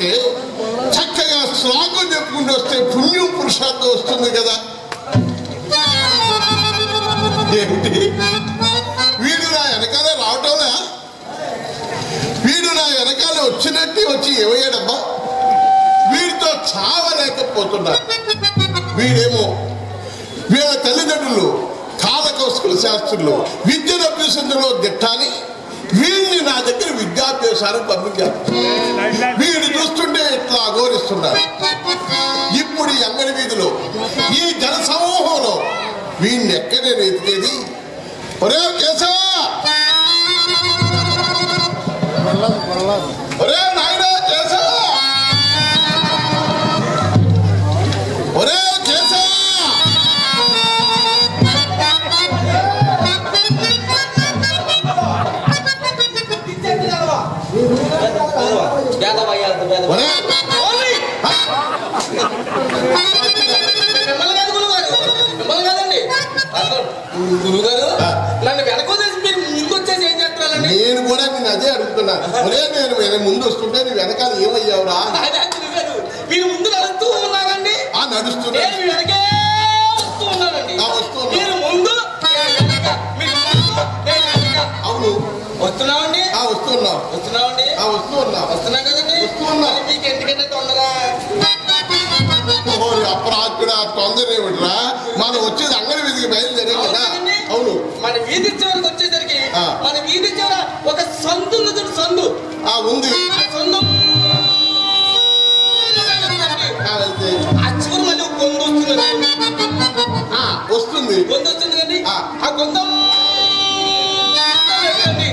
రాకపోతే చక్కగా శ్లోకం చెప్పుకుంటూ వస్తే పుణ్యం పురుషార్థం వస్తుంది కదా. ఏమిటి వీడు నా వెనకాలే రావటంలా? వీడు నా వెనకాలే వచ్చినట్టు వచ్చి ఏమయ్యాడమ్మా? వీడితో చావలేకపోతున్నాడు. వీడేమో వీళ్ళ తల్లిదండ్రులు కాలకౌశల శాస్త్రులు విద్యను అభ్యసించడంలో దిట్టాలి. వీడిని నా దగ్గర విద్యాభ్యాసానికి పంపించారు వీడు చూస్తుంటే ఇట్లా అఘోరిస్తున్నారు ఇప్పుడు ఈ అంగడి వీధిలో ఈ జన సమూహంలో వీడిని ఎక్కడే ఎతికేది ఒరే కేశవ! గురుగారు నన్ను వెనక వదిలేసి మీరు ముందు వచ్చేసి ఏం నేను కూడా నేను అదే అడుగుతున్నా. ఒరే నేను ముందు వస్తుంటే నీ వెనకాల ఏమయ్యావురా? అదే గురుగారు మీరు ముందు నడుస్తూ ఉన్నారండి. ఆ నడుస్తున్నా. నేను మీ వెనకే వస్తూ ఉన్నానండి. మీరు ముందు అవును. వస్తున్నామండి? ఆ వస్తున్నామండి? ఆ వస్తూ ఉన్నావు. వస్తున్నాం కదండి? వస్తూ ఉన్నా. మరి మీకు ఎందుకంటే తొందర ఓహో అపరాధుడా తొందర ఏమిట్రా మనం వచ్చేది అంగడి అవును. మన వీధి చివరికి వచ్చేసరికి. మన వీధి చివర ఒక సందు చూడు, సందు. ఆ ఉంది. ఆ సందు ఆ, చివరి మళ్ళీ ఒక గొంతు వస్తుంది ఆ, వస్తుంది. గొంతు వచ్చింది కండి ఆ. గొంతు ఏంటి?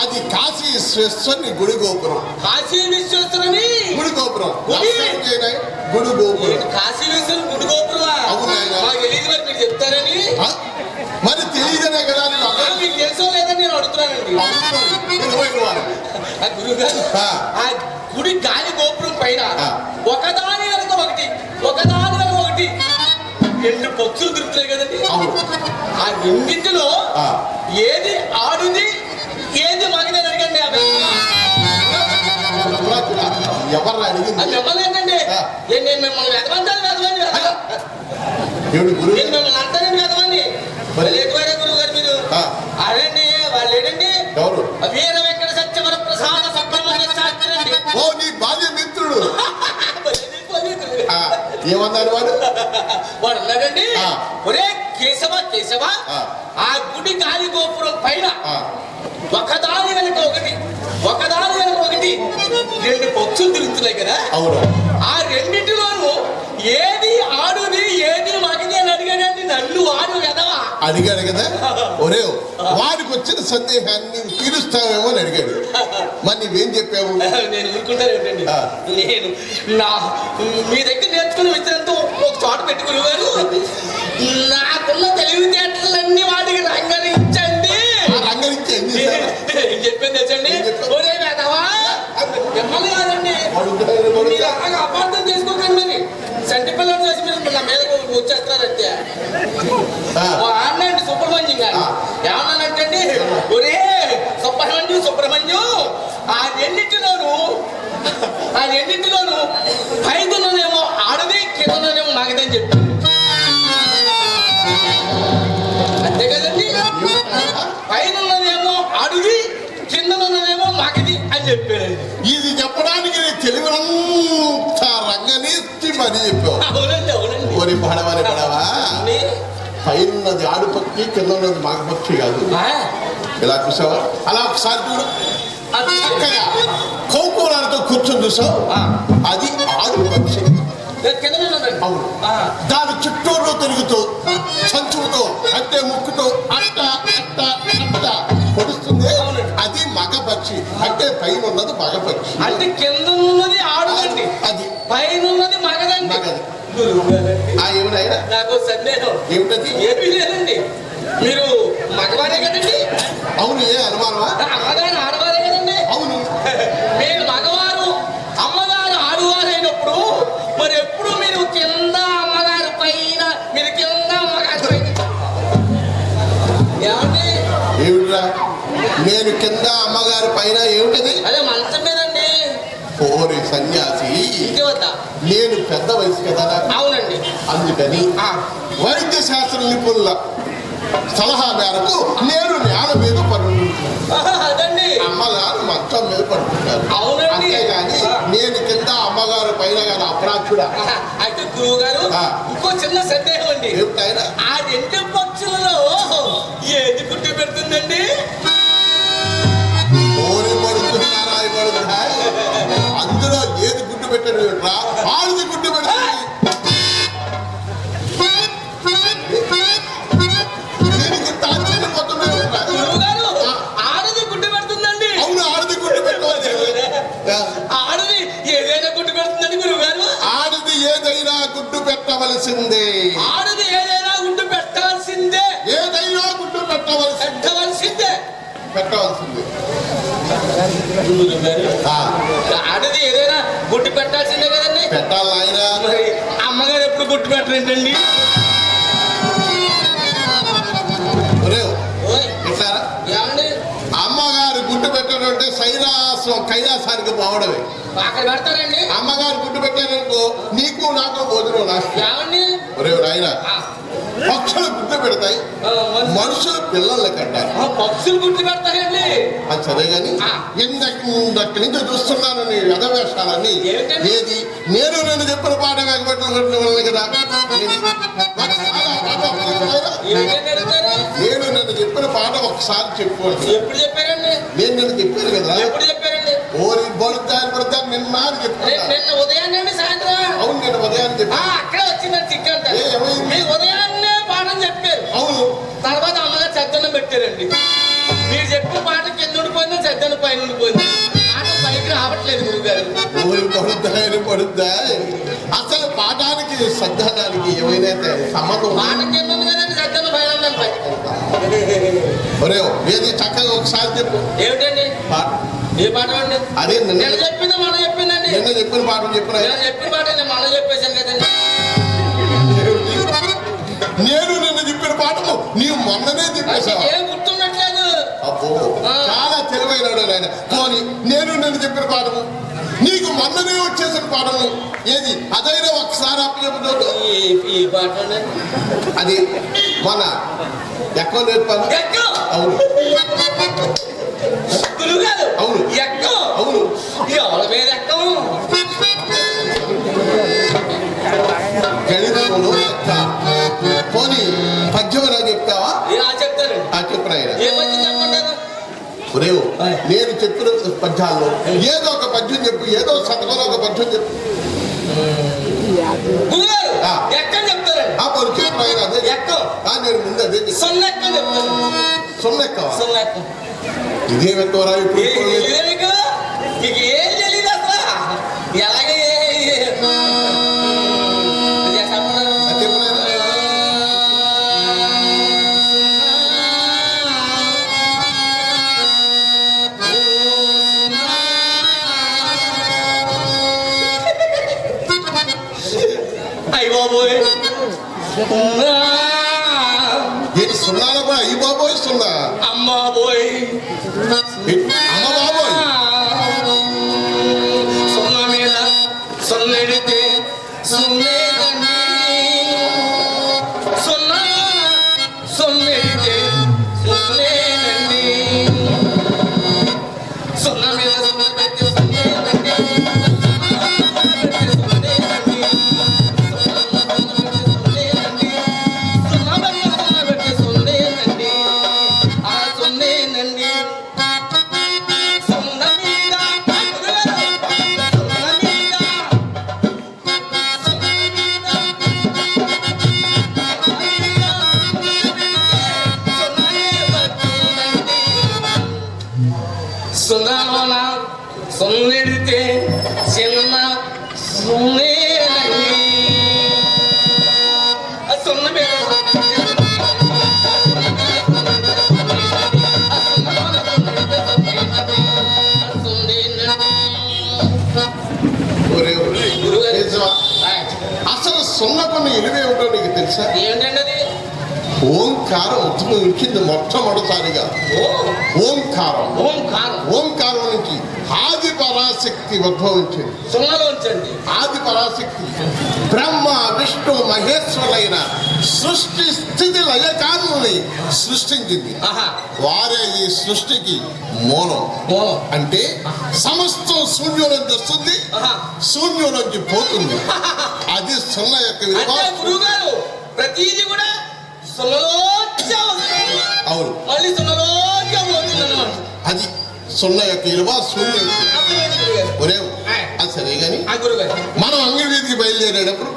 అది కాశీ విశ్వేశ్వరుని గుడి గోపురం. కాశీ విశ్వేశ్వరని గుడి గోపురం. గుడి? గోపురం. కాశీ విశ్వేశ్వరం గుడి అవును మీరు చెప్తారని? మరి తెలియదనే కదా మీకు తెలుసో లేదని నేను అడుగుతున్నానండి. వారు. ఆ గుడి గాలి గోపురం పైన. ఒకదాని వెనక ఒకటి ఒకదాని రెండు పక్షులు దొరుకుతాయి కదండి? ఆ రెండింటిలో. ఏది ఆడుది ఏది మగదని అడగండి ఎవరు అడిగింది? అది. ఏ- నేను మిమ్మల్ని వెదవంటాను వెదవని వెదవ ఏమిటి గురువు? నేను మిమ్మల్ని అంటానండి గురువు గారు మీరు. ఆ. అదండి వాళ్ళు ఏంటండి వీర ఏమన్నాడు వాడు? వాడు అన్నాడండి. ఒరే కేశవ కేశవ ఆ. గుడి గాలి గోపురం పైన ఒకదాని వెనక ఒకటి ఒకదాని వెనక ఒకటి రెండు పక్షులు తిరుగుతున్నాయి కదా? అవును. ఆ రెండింటిలోనూ ఏది ఆడుది ఏది మగది అని అడిగాడండి నన్ను వాడు వెదవా? అడిగాడు కదా? ఒరే వాడికి వచ్చిన సందేహాన్ని తీరుస్తావేమో అని అడిగాడు. మరి నువ్వేం చెప్పావు? నేను ఊరుకుంటాను ఏంటండి. నేను నా మీ దగ్గర నేర్చుకుని విద్యంతో ఒక చోట పెట్టుకుని వారు నాకున్న తెలివితేటలన్నీ వాటికి రంగరించండి. ఆ రంగరించి ఏం ఏం చెప్పావు? ఒరే వెదవా మిమ్మల్ని కాదండి. మీరు. అలాగా అపార్థం చేసుకోకండి మరి. సంటి పిల్లలు చేసి మీరు నా మీద వచ్చేస్తారంతే ఆ, అన్నండి సుబ్రహ్మణ్యం గారు. ఏమన్నానంటే ఒరే సుబ్రహ్మణ్యం సుబ్రహ్మణ్యం ఆ రెండింటిలోను ఆ రెండింటిలోను పైదున్నదేమో ఆడది కిందనేమో మగదని చెప్పి అంతే కదండి? మగది అని చెప్పారండి ఇది చెప్పడానికి నీ తెలివినంతా రంగనీతి మరి చెప్పావు. అవునండి అవునండి. ఓరి పడవని పడవా. పైనున్నది ఆడుపక్షి కింద ఉన్నది మగపక్షి కాదు. ఆ, ఇలా చూసావా? అలా ఒకసారి చూడు. చక్కగా కౌకూరాలతో కూర్చొని చూసావు. అది పక్షి. ఉన్నదండి అవును. దాని చుట్టూరు తిరుగుతూ సంచులతో అంటే ముక్కుతో అట్ట అట్ట అట్ట పొడుస్తుంది. అది మగ పక్షి. అంటే పైన ఉన్నది మగ పక్షి. అంటే కింద ఉన్నది ఆడదండి. అది పైన ఉన్నది మగదండి. మగది. ఏమిటైనా నాకు సందేహం. ఏమిటది? ఏమీ లేదండి. మీరు మగవారే కదండి. అవును ఏ అనుమానమా? నేను కింద అమ్మగారి పైన ఏమిటది? అదే మంచం మీదండి ఓరి సన్యాసి నేను పెద్ద వయసు కదా. అవునండి. అందుకని వైద్య శాస్త్ర నిపుణుల సలహా మేరకు నేను నేల మీద పడుకుంటున్నాను. అమ్మగారు మంచం మీద పడుకుంటారు. అవునండి. అంతేగాని నేను కింద అమ్మగారు పైన కానీ అప్రాచుడా. అయితే గురువు గారు. ఇంకో చిన్న సందేహం అండి. ఆ రెండు పక్షులలో గుడ్డు పెడుతుందండి. అవును ఆడిది గుడ్డు గుడ్డు పెట్టవలసిందే. ఆడది ఏదైనా గుడ్డు పెట్టాల్సిందే ఏదైనా గుడ్డు పెట్టవలసింది. పెట్టవలసిందే. పెట్టవలసింది ఆడది ఏదైనా గుడ్డు పెట్టాల్సిందే కదండి? పెట్టాలి అమ్మగారు ఎప్పుడు ఇట్లారా ఏమండి? అమ్మగారు గుడ్డు పెట్టడం అంటే సైలాసం కైలాసానికి పోవడమే. అక్కడ పెడతారండి? అమ్మగారు గుడ్డు పెట్టారనుకో నీకు నాకు భోజనం నాశనం. ఏమండి? ఒరే నాయన ఆ, పక్షులు గుడ్డు పెడతాయి. మనుషులు పిల్లల్ని కట్టారు పక్షులు గుడ్డు పెడతారండి అది సరే. ఇందకి ఇందక్కడి నుంచి చూస్తున్నాను నీ వ్యధవేషాలని? ఏది? నేను నేను చెప్పిన పాట వెగబెట్టుకున్న కదా? నేను నిన్ను చెప్పిన పాట ఒకసారి చెప్పుకోండి ఎప్పుడు చెప్పారండి? నేను నిన్ను చెప్పాను కదా ఎప్పుడు చెప్పారండి? ఓరి బడుతాను పడతాను నిన్న అని నే- చెప్తున్నా నిన్న ఉదయాన్నే సాయంత్రం? అవును నేను ఉదయాన్ని చెప్పాను అక్కడే వచ్చిందని చిక్కంట? మీ ఉదయాన్నే పాఠం చెప్పారు అవును. తర్వాత అమ్మగారు చద్దన్నం పెట్టారండి. మీరు చెప్పిన పాట కింద ఉండిపోయింది చద్దన్న పైన ఉండిపోయింది. పాట పైకి రావట్లేదు గురుగారు. పడుద్దా అసలు పాఠానికి శ్రద్ధానికి ఏమైనా సంబంధం పాట ఉందా? కింద ఉంది కదండి చద్దన్న పైన ఉందని పై ఒరే ఏది చక్కగా ఒకసారి చెప్పు. ఏమిటండి? పాట ఏ పాట అండి? అదే నిన్న చెప్పింది మనం చెప్పిందండి. నిన్న చెప్పిన పాఠం చెప్పిన? చెప్పిన పాట మనం చెప్పేశాను కదండి. నేను చెప్పిన పాఠము నీవు మొన్ననే చెప్పేశావా. ఏం గుర్తుండట్లేదు. అబ్బో. చాలా తెలివైనడు ఆయన. పోని నేను నిన్ను చెప్పిన పాఠము నీకు మొన్ననే వచ్చేసిన పాఠము ఏది? అదైనా ఒకసారి అప్పచెప్పుతోడు ఈ పాట అది మన ఎక్కువ నేర్పాను అవును. అవును. ఎక్కువ అవును. ఎవరి మీద గణితంలో పోనీ పద్యం ఎలా చెప్తావా? చెప్తారండి ఆ చెప్పిన ఆయన ఏ పద్యం చెప్పంటారు రేవు నేను చెప్పిన పద్యాల్లో ఏదో ఒక పద్యం చెప్పు ఏదో శతకంలో ఒక పద్యం చెప్పు. ఆ. పోనీ అదే నేను ముందు అదే. సొన్నెక్క సొన్నెక్క ఇదే ఇప్పుడు ఏ- ఇదే మీకు మీకు ఏం తెలియదు అసలు? ఎలాగే సున్నిడితే చిన్న సున్నేనండి ఆ సున్న మీద ఒరే ఒరే. గురుగారు. నిజమా? అసలు సున్నకున్న ఇలువ ఏమిటో నీకు తెలుసా ఏంటండి అది ఓంకారం ఉద్భవించింది మొట్టమొదటిసారిగా ఓ ఓంకారం ఓంకారం ఓంకారం నుంచి ఆది పరాశక్తి ఉద్భవించింది సున్నలోంచండి ఆది పరాశక్తి బ్రహ్మ విష్ణు మహేశ్వరులైన సృష్టి స్థితి లయకారుల్ని సృష్టించింది. వారే ఈ సృష్టికి మూలం. అంటే సమస్తం శూన్యం నుంచి వస్తుంది శూన్యం నుంచి పోతుంది. అది సున్న యొక్క విలువ. ప్రతిదీ కూడా అవును. మళ్ళీ అది సున్న యొక్క విలువ శూన్యం ఒరే అది సరే కానీ మనం అంగడి వీధికి బయలుదేరేటప్పుడు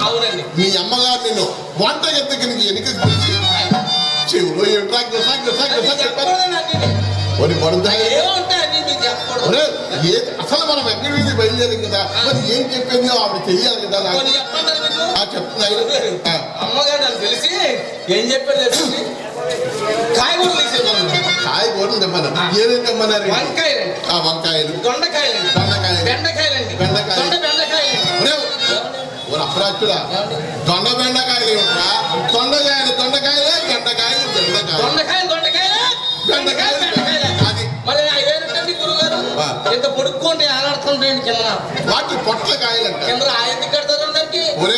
మీ అమ్మగారు నిన్ను వంట దగ్గరికి వెనుక పిలిచి చెవులో ఏంట్రా పడుతాయి అసలు మనం ఎక్కడి వీధి బయలుదేరాం కదా మరి ఏం చెప్పిందో ఆవిడ తెలియాలి కదా చెప్తున్నాయి. అమ్మగారు తెలిసి ఏం చెప్పారు కాయగూరలు తీసుకెళ్ళమన్నారు కాయగూరలు తెమ్మన్నారు. ఏమేం తెమ్మన్నారు? వంకాయలండి ఆ వంకాయలు. దొండకాయలండి దొండకాయలు. బెండకాయలండి. బెండకాయలు. దొండ ఒరే అప్రాచుడా దొండ బెండకాయలు ఏమిట్రా? దొండకాయలు దొండకాయలే బెండకాయలు బెండకాయలు దొండకాయలు దొండకాయలు బెండకాయలు బెండకాయలు అది. మళ్ళీ గురుగారు? ఆ. ఇంత పొడుక్కుంటే ఆలాడుతుంటాయండి కింద? వాటి పొట్ల కాయలంట. కింద ఆ ఎందుకు కడతారు అందరికి? ఒరే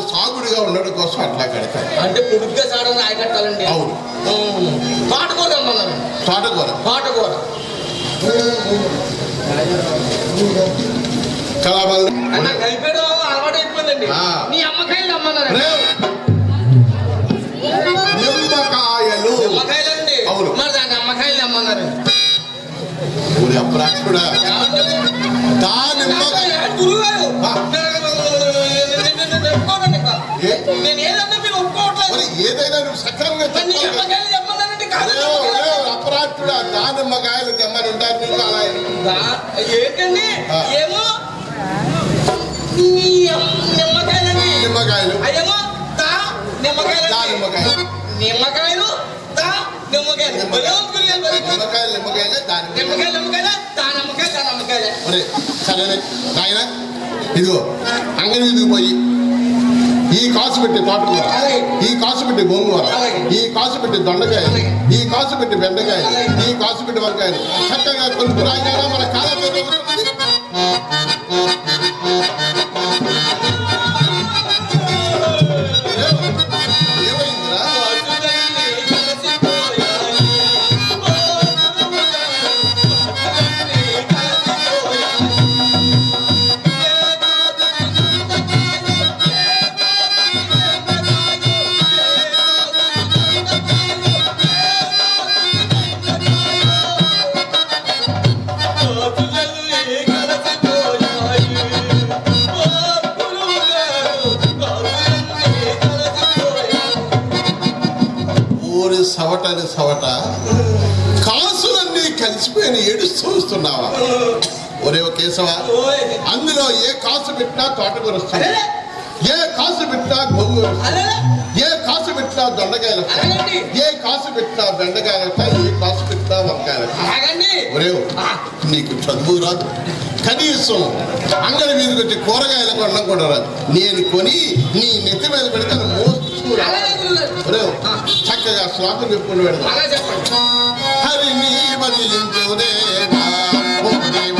అది సాగుడిగా ఉండడం కోసం అట్లా కడతారు. అంటే పొడుగ్గా సాడని రాయి కట్టాలండి అవును. పాటకూర అమ్మన్నారు తోటకూర పాటకూర. కళాబాలు అంటే కలిపేయడం అలవాటు అయిపోయిందండి ఆ. మీ అమ్మకాయలు అమ్మన్నారు నిమ్మకాయలు. నిమ్మకాయలండి. అవును. మరి అమ్మకాయలు దా నిమ్మకాయ. నేను ఏదన్నా మీరు ఒప్పుకోవట్లేదు. ఏదైనా నువ్వు సక్రమంగా మరి నీ చెప్పాలి కదా. అమ్మకాయలు చెప్పమన్నారండి కాదు ఒరే, ఒరే, అప్రాచుడా దా నిమ్మకాయలు తెమ్మని ఉంటారు నీకు అలా దా- ఏంటండి. ఏమో నిమ్మకాయలండి. నిమ్మకాయలు. అయ్యేమో తా నిమ్మకాయలు దా నిమ్మకాయలు. నిమ్మకాయలు. తా నిమ్మకాయలు నిమ్మకాయలు. ఉంది. నిమ్మకాయలు నిమ్మకాయలే దాని నిమ్మకాయలు నిమ్మకాయలు నిమ్మకాయ నిమ్మకాయలే సరేనే నాయన ఇదిగో అంగడి పోయి ఈ కాసు పెట్టి తోటకూర. ఈ కాసు పెట్టి గోంగూర. ఈ కాసు పెట్టి దొండకాయ. ఈ కాసు పెట్టి బెండకాయ. ఈ కాసు పెట్టి వంకాయలు చక్కగా కొనుక్కు రాయినా మన కాలం కేశవ అందులో ఏ కాసు పెట్టినా తోటకూర వస్తుంది. ఏ కాసు పెట్టినా. అరే ఏ కాసు పెట్టినా దొండకాయలు ఏ కాసు పెట్టినా బెండకాయలు ఏ కాసు పెట్టినా వంకాయలు వస్తాయి. అలాగండి. ఒరే నీకు చదువు రాదు. కనీసం అంగడి మీదకి వచ్చి కూరగాయల కొనడం కూడా రాదు. నేను కొని నీ నెత్తి మీద పెడితే మోస్తూ ఒరే చక్కగా శ్లోకం చెప్పుకుని అలా చెప్పండి. హరిని భజించుదేవా ఓ దేవ